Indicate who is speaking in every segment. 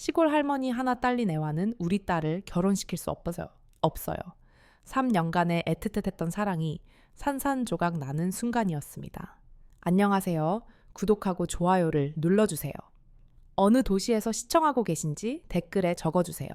Speaker 1: 시골 할머니 하나 딸린 애와는 우리 딸을 결혼시킬 수 없어요. 없어요. 3년간의 애틋했던 사랑이 산산조각 나는 순간이었습니다. 안녕하세요. 구독하고 좋아요를 눌러주세요. 어느 도시에서 시청하고 계신지 댓글에 적어주세요.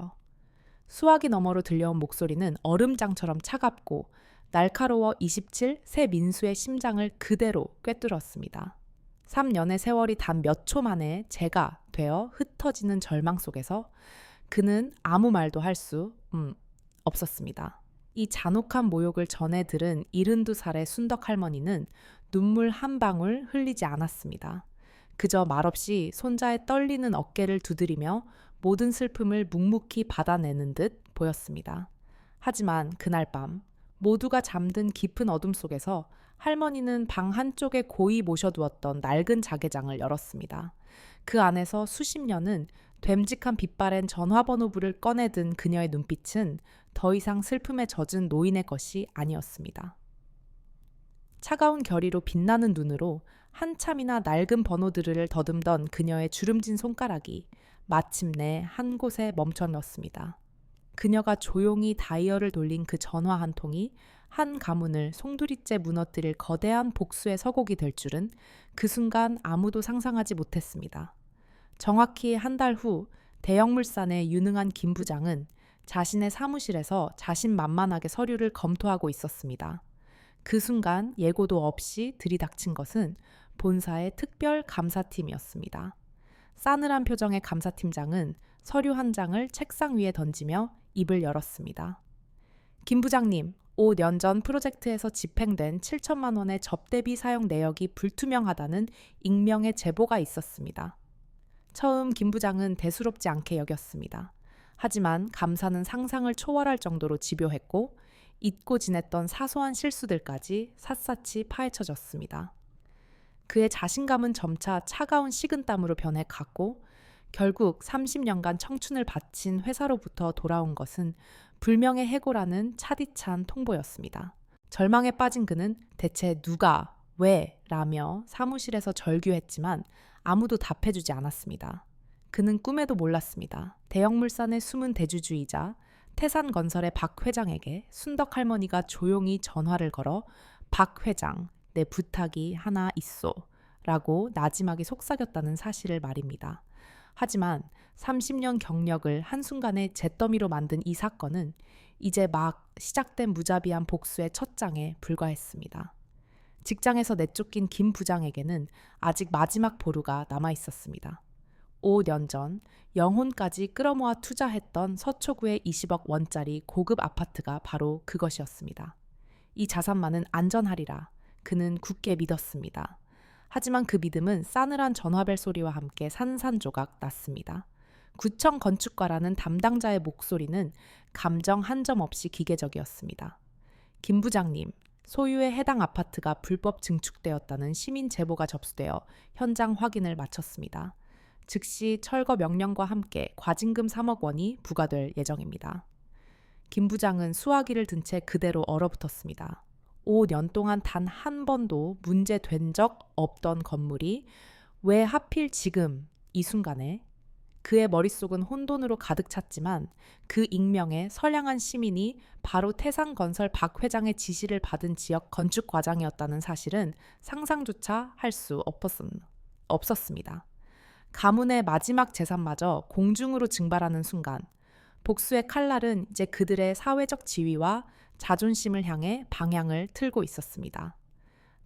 Speaker 1: 수화기 너머로 들려온 목소리는 얼음장처럼 차갑고 날카로워 27 새 민수의 심장을 그대로 꿰뚫었습니다. 3년의 세월이 단 몇 초 만에 제가 되어 흩어지는 절망 속에서 그는 아무 말도 할수 음, 없었습니다. 이 잔혹한 모욕을 전해 들은 72살의 순덕 할머니는 눈물 한 방울 흘리지 않았습니다. 그저 말없이 손자의 떨리는 어깨를 두드리며 모든 슬픔을 묵묵히 받아내는 듯 보였습니다. 하지만 그날 밤 모두가 잠든 깊은 어둠 속에서 할머니는 방 한쪽에 고이 모셔두었던 낡은 자개장을 열었습니다. 그 안에서 수십 년은 됨직한 빛바랜 전화번호부를 꺼내든 그녀의 눈빛은 더 이상 슬픔에 젖은 노인의 것이 아니었습니다. 차가운 결의로 빛나는 눈으로 한참이나 낡은 번호들을 더듬던 그녀의 주름진 손가락이 마침내 한 곳에 멈춰섰습니다. 그녀가 조용히 다이얼을 돌린 그 전화 한 통이 한 가문을 송두리째 무너뜨릴 거대한 복수의 서곡이 될 줄은 그 순간 아무도 상상하지 못했습니다. 정확히 한 달 후 대형물산의 유능한 김 부장은 자신의 사무실에서 자신만만하게 서류를 검토하고 있었습니다. 그 순간 예고도 없이 들이닥친 것은 본사의 특별 감사팀이었습니다. 싸늘한 표정의 감사팀장은 서류 한 장을 책상 위에 던지며 입을 열었습니다. 김 부장님, 5년 전 프로젝트에서 집행된 7천만 원의 접대비 사용 내역이 불투명하다는 익명의 제보가 있었습니다. 처음 김 부장은 대수롭지 않게 여겼습니다. 하지만 감사는 상상을 초월할 정도로 집요했고 잊고 지냈던 사소한 실수들까지 샅샅이 파헤쳐졌습니다. 그의 자신감은 점차 차가운 식은땀으로 변해 갔고 결국 30년간 청춘을 바친 회사로부터 돌아온 것은 불명의 해고라는 차디찬 통보였습니다. 절망에 빠진 그는 대체 누가, 왜, 라며 사무실에서 절규했지만 아무도 답해주지 않았습니다. 그는 꿈에도 몰랐습니다. 대형물산의 숨은 대주주이자 태산건설의 박 회장에게 순덕 할머니가 조용히 전화를 걸어 박 회장, 내 부탁이 하나 있소. 라고 나지막이 속삭였다는 사실을 말입니다. 하지만 30년 경력을 한순간에 잿더미로 만든 이 사건은 이제 막 시작된 무자비한 복수의 첫 장에 불과했습니다. 직장에서 내쫓긴 김 부장에게는 아직 마지막 보루가 남아 있었습니다. 5년 전 영혼까지 끌어모아 투자했던 서초구의 20억 원짜리 고급 아파트가 바로 그것이었습니다. 이 자산만은 안전하리라 그는 굳게 믿었습니다. 하지만 그 믿음은 싸늘한 전화벨 소리와 함께 산산조각 났습니다. 구청 건축과라는 담당자의 목소리는 감정 한 점 없이 기계적이었습니다. 김 부장님, 소유의 해당 아파트가 불법 증축되었다는 시민 제보가 접수되어 현장 확인을 마쳤습니다. 즉시 철거 명령과 함께 과징금 3억 원이 부과될 예정입니다. 김 부장은 수화기를 든 채 그대로 얼어붙었습니다. 5년 동안 단 한 번도 문제된 적 없던 건물이 왜 하필 지금 이 순간에 그의 머릿속은 혼돈으로 가득 찼지만 그 익명의 선량한 시민이 바로 태상건설 박 회장의 지시를 받은 지역 건축 과장이었다는 사실은 상상조차 할 수 없었습니다. 가문의 마지막 재산마저 공중으로 증발하는 순간 복수의 칼날은 이제 그들의 사회적 지위와 자존심을 향해 방향을 틀고 있었습니다.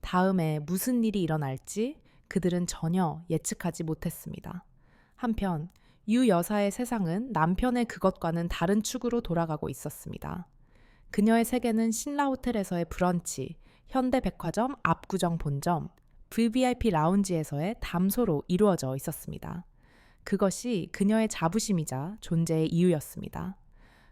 Speaker 1: 다음에 무슨 일이 일어날지 그들은 전혀 예측하지 못했습니다. 한편 유 여사의 세상은 남편의 그것과는 다른 축으로 돌아가고 있었습니다. 그녀의 세계는 신라 호텔에서의 브런치, 현대백화점 압구정 본점, VVIP 라운지에서의 담소로 이루어져 있었습니다. 그것이 그녀의 자부심이자 존재의 이유였습니다.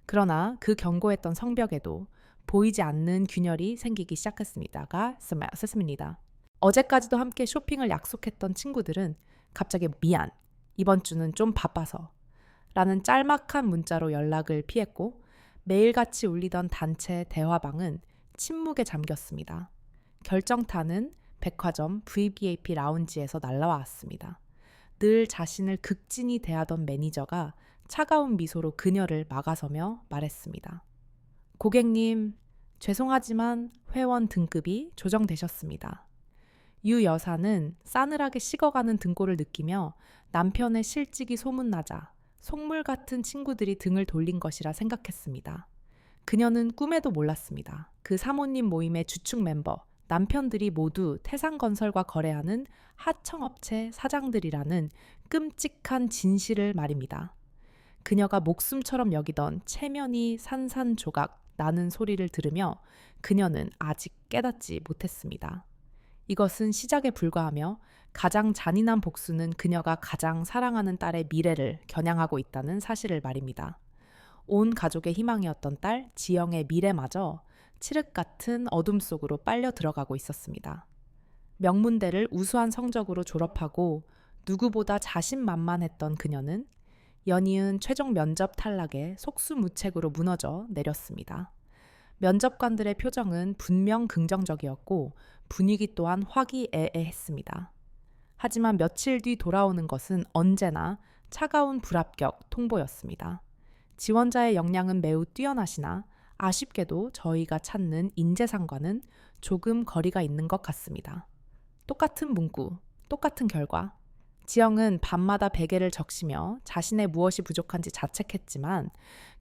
Speaker 1: 그러나 그 견고했던 성벽에도 보이지 않는 균열이 생기기 시작했습니다가 썼습니다. 어제까지도 함께 쇼핑을 약속했던 친구들은 갑자기 미안, 이번 주는 좀 바빠서 라는 짤막한 문자로 연락을 피했고 매일같이 울리던 단체 대화방은 침묵에 잠겼습니다. 결정타는 백화점 VBAP 라운지에서 날라왔습니다. 늘 자신을 극진히 대하던 매니저가 차가운 미소로 그녀를 막아서며 말했습니다. 고객님, 죄송하지만 회원 등급이 조정되셨습니다. 유 여사는 싸늘하게 식어가는 등골을 느끼며 남편의 실직이 소문나자 속물 같은 친구들이 등을 돌린 것이라 생각했습니다. 그녀는 꿈에도 몰랐습니다. 그 사모님 모임의 주축 멤버, 남편들이 모두 태상건설과 거래하는 하청업체 사장들이라는 끔찍한 진실을 말입니다. 그녀가 목숨처럼 여기던 체면이 산산조각 나는 소리를 들으며 그녀는 아직 깨닫지 못했습니다. 이것은 시작에 불과하며 가장 잔인한 복수는 그녀가 가장 사랑하는 딸의 미래를 겨냥하고 있다는 사실을 말입니다. 온 가족의 희망이었던 딸 지영의 미래마저 칠흑 같은 어둠 속으로 빨려 들어가고 있었습니다. 명문대를 우수한 성적으로 졸업하고 누구보다 자신만만했던 그녀는 연이은 최종 면접 탈락에 속수무책으로 무너져 내렸습니다. 면접관들의 표정은 분명 긍정적이었고 분위기 또한 화기애애했습니다. 하지만 며칠 뒤 돌아오는 것은 언제나 차가운 불합격 통보였습니다. 지원자의 역량은 매우 뛰어나시나 아쉽게도 저희가 찾는 인재상과는 조금 거리가 있는 것 같습니다. 똑같은 문구, 똑같은 결과. 지영은 밤마다 베개를 적시며 자신의 무엇이 부족한지 자책했지만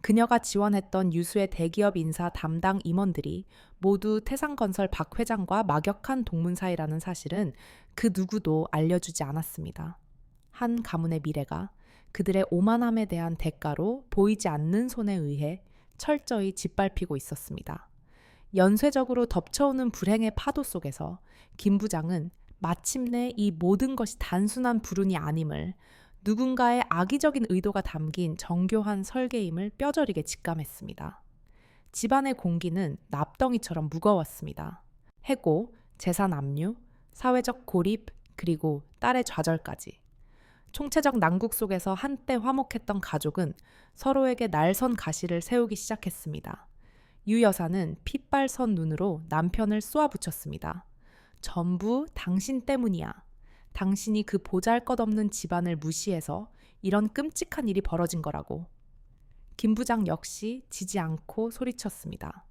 Speaker 1: 그녀가 지원했던 유수의 대기업 인사 담당 임원들이 모두 태상건설 박 회장과 막역한 동문 사이라는 사실은 그 누구도 알려주지 않았습니다. 한 가문의 미래가 그들의 오만함에 대한 대가로 보이지 않는 손에 의해 철저히 짓밟히고 있었습니다. 연쇄적으로 덮쳐오는 불행의 파도 속에서 김 부장은 마침내 이 모든 것이 단순한 불운이 아님을 누군가의 악의적인 의도가 담긴 정교한 설계임을 뼈저리게 직감했습니다. 집안의 공기는 납덩이처럼 무거웠습니다. 해고, 재산 압류, 사회적 고립, 그리고 딸의 좌절까지. 총체적 난국 속에서 한때 화목했던 가족은 서로에게 날선 가시를 세우기 시작했습니다. 유 여사는 핏발선 눈으로 남편을 쏘아붙였습니다. 전부 당신 때문이야. 당신이 그 보잘 것 없는 집안을 무시해서 이런 끔찍한 일이 벌어진 거라고. 김 부장 역시 지지 않고 소리쳤습니다.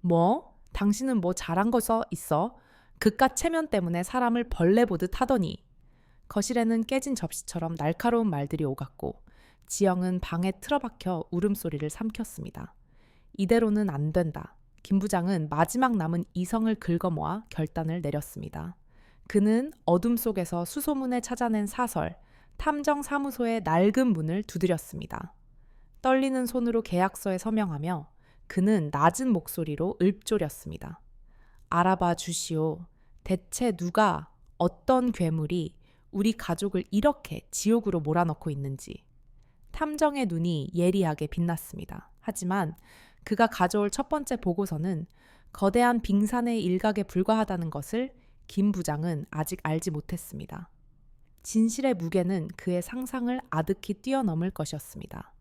Speaker 1: 뭐? 당신은 뭐 잘한 거서 있어? 그깟 체면 때문에 사람을 벌레 보듯 하더니. 거실에는 깨진 접시처럼 날카로운 말들이 오갔고 지영은 방에 틀어박혀 울음소리를 삼켰습니다. 이대로는 안 된다. 김 부장은 마지막 남은 이성을 긁어모아 결단을 내렸습니다. 그는 어둠 속에서 수소문에 찾아낸 사설, 탐정 사무소의 낡은 문을 두드렸습니다. 떨리는 손으로 계약서에 서명하며 그는 낮은 목소리로 읊조렸습니다. 알아봐 주시오. 대체 누가 어떤 괴물이 우리 가족을 이렇게 지옥으로 몰아넣고 있는지. 탐정의 눈이 예리하게 빛났습니다. 하지만 그가 가져올 첫 번째 보고서는 거대한 빙산의 일각에 불과하다는 것을 김 부장은 아직 알지 못했습니다. 진실의 무게는 그의 상상을 아득히 뛰어넘을 것이었습니다.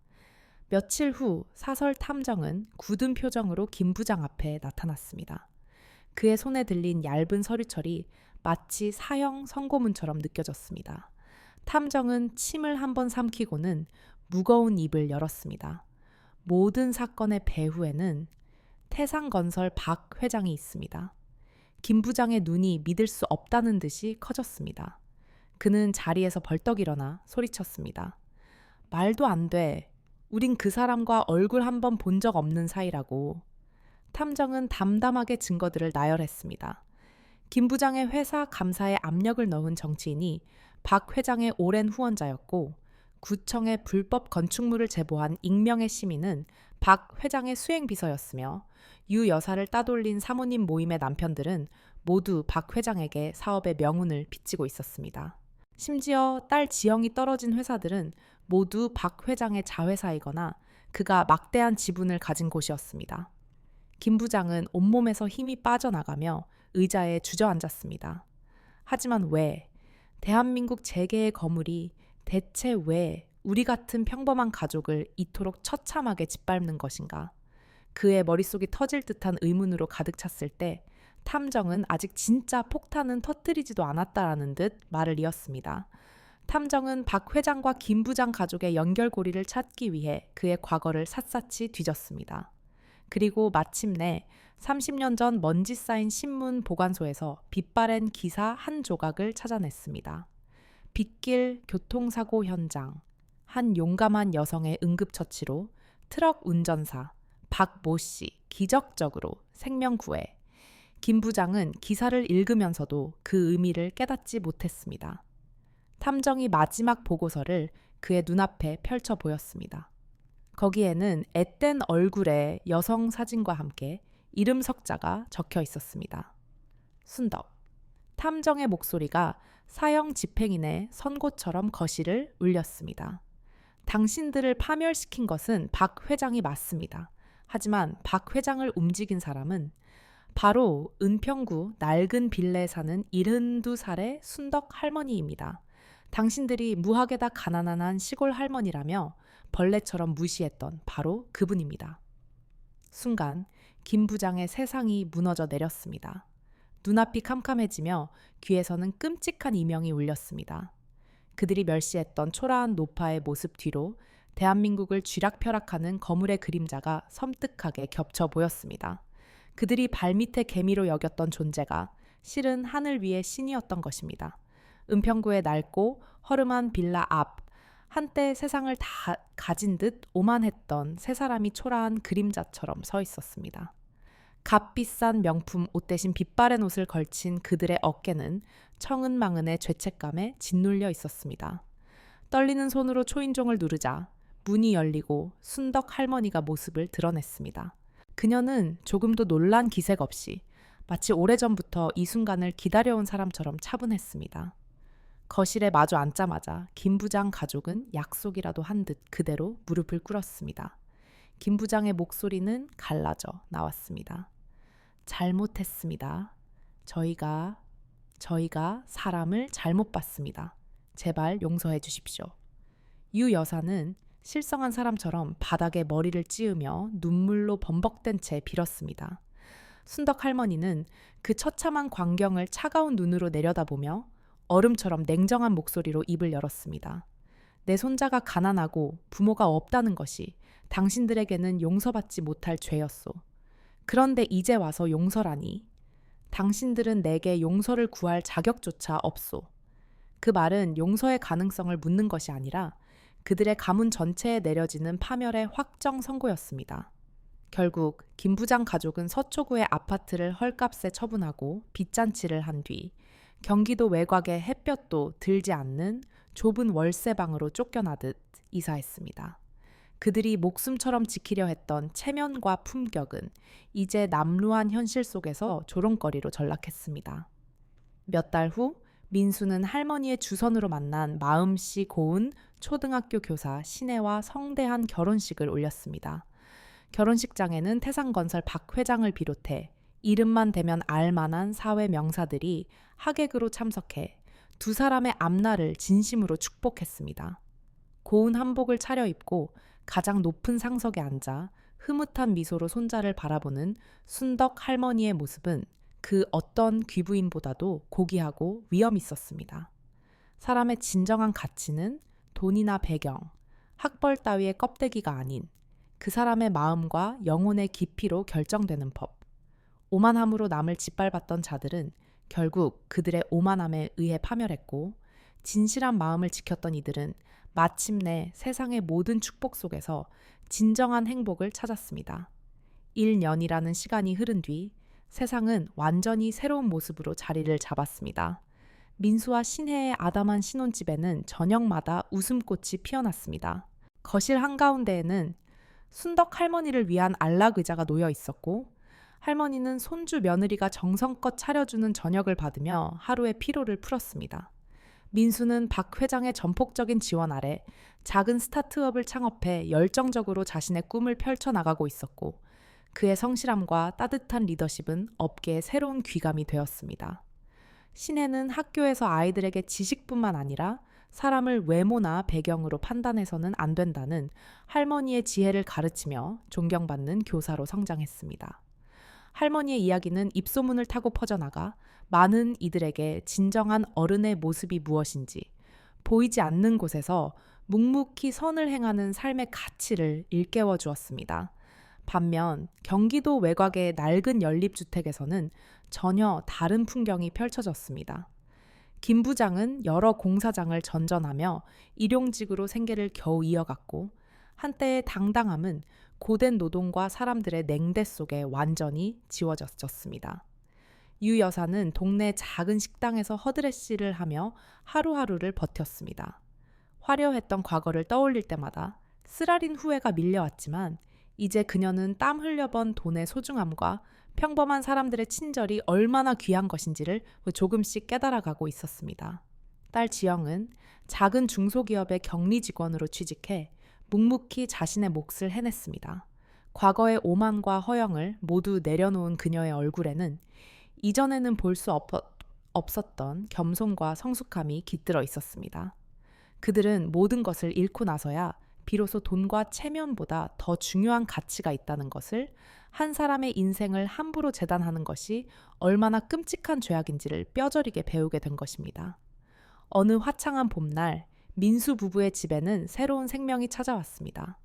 Speaker 1: 며칠 후 사설 탐정은 굳은 표정으로 김 부장 앞에 나타났습니다. 그의 손에 들린 얇은 서류철이 마치 사형 선고문처럼 느껴졌습니다. 탐정은 침을 한 번 삼키고는 무거운 입을 열었습니다. 모든 사건의 배후에는 태상건설 박 회장이 있습니다. 김 부장의 눈이 믿을 수 없다는 듯이 커졌습니다. 그는 자리에서 벌떡 일어나 소리쳤습니다. 말도 안 돼. 우린 그 사람과 얼굴 한 번 본 적 없는 사이라고. 탐정은 담담하게 증거들을 나열했습니다. 김 부장의 회사 감사에 압력을 넣은 정치인이 박 회장의 오랜 후원자였고 구청에 불법 건축물을 제보한 익명의 시민은 박 회장의 수행비서였으며 유 여사를 따돌린 사모님 모임의 남편들은 모두 박 회장에게 사업의 명운을 빚지고 있었습니다. 심지어 딸 지영이 떨어진 회사들은 모두 박 회장의 자회사이거나 그가 막대한 지분을 가진 곳이었습니다. 김 부장은 온몸에서 힘이 빠져나가며 의자에 주저앉았습니다. 하지만 왜 대한민국 재계의 거물이 대체 왜 우리 같은 평범한 가족을 이토록 처참하게 짓밟는 것인가? 그의 머릿속이 터질 듯한 의문으로 가득 찼을 때 탐정은 아직 진짜 폭탄은 터뜨리지도 않았다라는 듯 말을 이었습니다. 탐정은 박 회장과 김 부장 가족의 연결고리를 찾기 위해 그의 과거를 샅샅이 뒤졌습니다. 그리고 마침내 30년 전 먼지 쌓인 신문 보관소에서 빛바랜 기사 한 조각을 찾아냈습니다. 빗길 교통사고 현장. 한 용감한 여성의 응급처치로 트럭 운전사 박모 씨 기적적으로 생명 구해. 김 부장은 기사를 읽으면서도 그 의미를 깨닫지 못했습니다. 탐정이 마지막 보고서를 그의 눈앞에 펼쳐 보였습니다. 거기에는 앳된 얼굴의 여성 사진과 함께 이름 석자가 적혀 있었습니다. 순덕. 탐정의 목소리가 사형 집행인의 선고처럼 거실을 울렸습니다. 당신들을 파멸시킨 것은 박 회장이 맞습니다. 하지만 박 회장을 움직인 사람은 바로 은평구 낡은 빌레에 사는 72살의 순덕 할머니입니다. 당신들이 무학에다 가난한 한 시골 할머니라며 벌레처럼 무시했던 바로 그분입니다. 순간 김 부장의 세상이 무너져 내렸습니다. 눈앞이 캄캄해지며 귀에서는 끔찍한 이명이 울렸습니다. 그들이 멸시했던 초라한 노파의 모습 뒤로 대한민국을 쥐락펴락하는 거물의 그림자가 섬뜩하게 겹쳐 보였습니다. 그들이 발밑에 개미로 여겼던 존재가 실은 하늘 위의 신이었던 것입니다. 은평구의 낡고 허름한 빌라 앞, 한때 세상을 다 가진 듯 오만했던 세 사람이 초라한 그림자처럼 서 있었습니다. 값비싼 명품 옷 대신 빛바랜 옷을 걸친 그들의 어깨는 청은망은의 죄책감에 짓눌려 있었습니다. 떨리는 손으로 초인종을 누르자 문이 열리고 순덕 할머니가 모습을 드러냈습니다. 그녀는 조금도 놀란 기색 없이 마치 오래전부터 이 순간을 기다려온 사람처럼 차분했습니다. 거실에 마주 앉자마자 김 부장 가족은 약속이라도 한 듯 그대로 무릎을 꿇었습니다. 김 부장의 목소리는 갈라져 나왔습니다. 잘못했습니다. 저희가, 저희가 사람을 잘못 봤습니다. 제발 용서해 주십시오. 유 여사는 실성한 사람처럼 바닥에 머리를 찌으며 눈물로 범벅된 채 빌었습니다. 순덕 할머니는 그 처참한 광경을 차가운 눈으로 내려다보며 얼음처럼 냉정한 목소리로 입을 열었습니다. 내 손자가 가난하고 부모가 없다는 것이 당신들에게는 용서받지 못할 죄였소. 그런데 이제 와서 용서라니. 당신들은 내게 용서를 구할 자격조차 없소. 그 말은 용서의 가능성을 묻는 것이 아니라 그들의 가문 전체에 내려지는 파멸의 확정 선고였습니다. 결국 김 부장 가족은 서초구의 아파트를 헐값에 처분하고 빚잔치를 한 뒤 경기도 외곽의 햇볕도 들지 않는 좁은 월세방으로 쫓겨나듯 이사했습니다. 그들이 목숨처럼 지키려 했던 체면과 품격은 이제 남루한 현실 속에서 조롱거리로 전락했습니다. 몇 달 후 민수는 할머니의 주선으로 만난 마음씨 고운 초등학교 교사 신혜와 성대한 결혼식을 올렸습니다. 결혼식장에는 태상건설 박 회장을 비롯해 이름만 대면 알만한 사회 명사들이 하객으로 참석해 두 사람의 앞날을 진심으로 축복했습니다. 고운 한복을 차려입고 가장 높은 상석에 앉아 흐뭇한 미소로 손자를 바라보는 순덕 할머니의 모습은 그 어떤 귀부인보다도 고귀하고 위험 있었습니다. 사람의 진정한 가치는 돈이나 배경, 학벌 따위의 껍데기가 아닌 그 사람의 마음과 영혼의 깊이로 결정되는 법. 오만함으로 남을 짓밟았던 자들은 결국 그들의 오만함에 의해 파멸했고 진실한 마음을 지켰던 이들은 마침내 세상의 모든 축복 속에서 진정한 행복을 찾았습니다. 1년이라는 시간이 흐른 뒤 세상은 완전히 새로운 모습으로 자리를 잡았습니다. 민수와 신혜의 아담한 신혼집에는 저녁마다 웃음꽃이 피어났습니다. 거실 한가운데에는 순덕 할머니를 위한 안락 의자가 놓여 있었고 할머니는 손주 며느리가 정성껏 차려주는 저녁을 받으며 하루의 피로를 풀었습니다. 민수는 박 회장의 전폭적인 지원 아래 작은 스타트업을 창업해 열정적으로 자신의 꿈을 펼쳐나가고 있었고 그의 성실함과 따뜻한 리더십은 업계의 새로운 귀감이 되었습니다. 신혜는 학교에서 아이들에게 지식뿐만 아니라 사람을 외모나 배경으로 판단해서는 안 된다는 할머니의 지혜를 가르치며 존경받는 교사로 성장했습니다. 할머니의 이야기는 입소문을 타고 퍼져나가 많은 이들에게 진정한 어른의 모습이 무엇인지, 보이지 않는 곳에서 묵묵히 선을 행하는 삶의 가치를 일깨워 주었습니다. 반면 경기도 외곽의 낡은 연립주택에서는 전혀 다른 풍경이 펼쳐졌습니다. 김 부장은 여러 공사장을 전전하며 일용직으로 생계를 겨우 이어갔고 한때의 당당함은 고된 노동과 사람들의 냉대 속에 완전히 지워졌습니다. 유 여사는 동네 작은 식당에서 허드레시를 하며 하루하루를 버텼습니다. 화려했던 과거를 떠올릴 때마다 쓰라린 후회가 밀려왔지만 이제 그녀는 땀 흘려번 돈의 소중함과 평범한 사람들의 친절이 얼마나 귀한 것인지를 조금씩 깨달아가고 있었습니다. 딸 지영은 작은 중소기업의 격리 직원으로 취직해 묵묵히 자신의 몫을 해냈습니다. 과거의 오만과 허영을 모두 내려놓은 그녀의 얼굴에는 이전에는 볼 수 없었던 겸손과 성숙함이 깃들어 있었습니다. 그들은 모든 것을 잃고 나서야 비로소 돈과 체면보다 더 중요한 가치가 있다는 것을 한 사람의 인생을 함부로 재단하는 것이 얼마나 끔찍한 죄악인지를 뼈저리게 배우게 된 것입니다. 어느 화창한 봄날 민수 부부의 집에는 새로운 생명이 찾아왔습니다.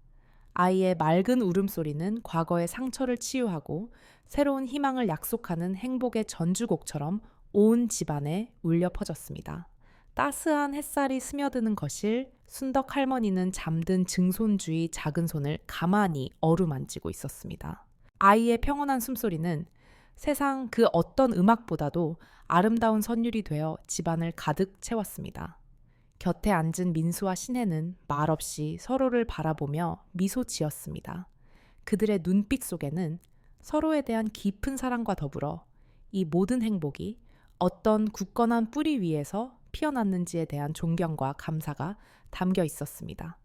Speaker 1: 아이의 맑은 울음소리는 과거의 상처를 치유하고 새로운 희망을 약속하는 행복의 전주곡처럼 온 집안에 울려 퍼졌습니다. 따스한 햇살이 스며드는 거실, 순덕 할머니는 잠든 증손주의 작은 손을 가만히 어루만지고 있었습니다. 아이의 평온한 숨소리는 세상 그 어떤 음악보다도 아름다운 선율이 되어 집안을 가득 채웠습니다. 곁에 앉은 민수와 신혜는 말없이 서로를 바라보며 미소 지었습니다. 그들의 눈빛 속에는 서로에 대한 깊은 사랑과 더불어 이 모든 행복이 어떤 굳건한 뿌리 위에서 피어났는지에 대한 존경과 감사가 담겨 있었습니다.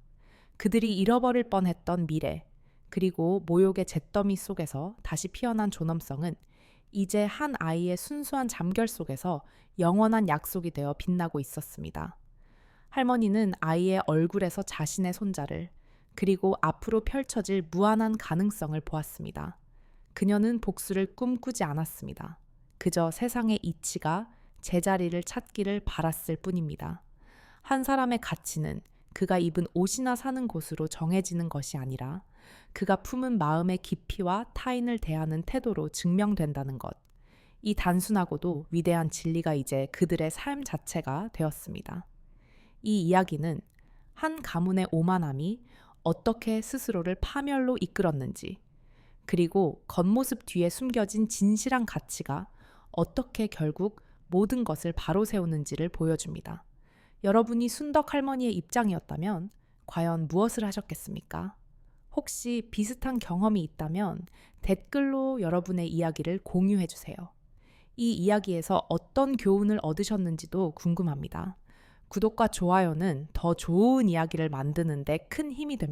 Speaker 1: 그들이 잃어버릴 뻔했던 미래, 그리고 모욕의 잿더미 속에서 다시 피어난 존엄성은 이제 한 아이의 순수한 잠결 속에서 영원한 약속이 되어 빛나고 있었습니다. 할머니는 아이의 얼굴에서 자신의 손자를 그리고 앞으로 펼쳐질 무한한 가능성을 보았습니다. 그녀는 복수를 꿈꾸지 않았습니다. 그저 세상의 이치가 제자리를 찾기를 바랐을 뿐입니다. 한 사람의 가치는 그가 입은 옷이나 사는 곳으로 정해지는 것이 아니라 그가 품은 마음의 깊이와 타인을 대하는 태도로 증명된다는 것. 이 단순하고도 위대한 진리가 이제 그들의 삶 자체가 되었습니다. 이 이야기는 한 가문의 오만함이 어떻게 스스로를 파멸로 이끌었는지, 그리고 겉모습 뒤에 숨겨진 진실한 가치가 어떻게 결국 모든 것을 바로 세우는지를 보여줍니다. 여러분이 순덕 할머니의 입장이었다면 과연 무엇을 하셨겠습니까? 혹시 비슷한 경험이 있다면 댓글로 여러분의 이야기를 공유해 주세요. 이 이야기에서 어떤 교훈을 얻으셨는지도 궁금합니다. 구독과 좋아요는 더 좋은 이야기를 만드는데 큰 힘이 됩니다.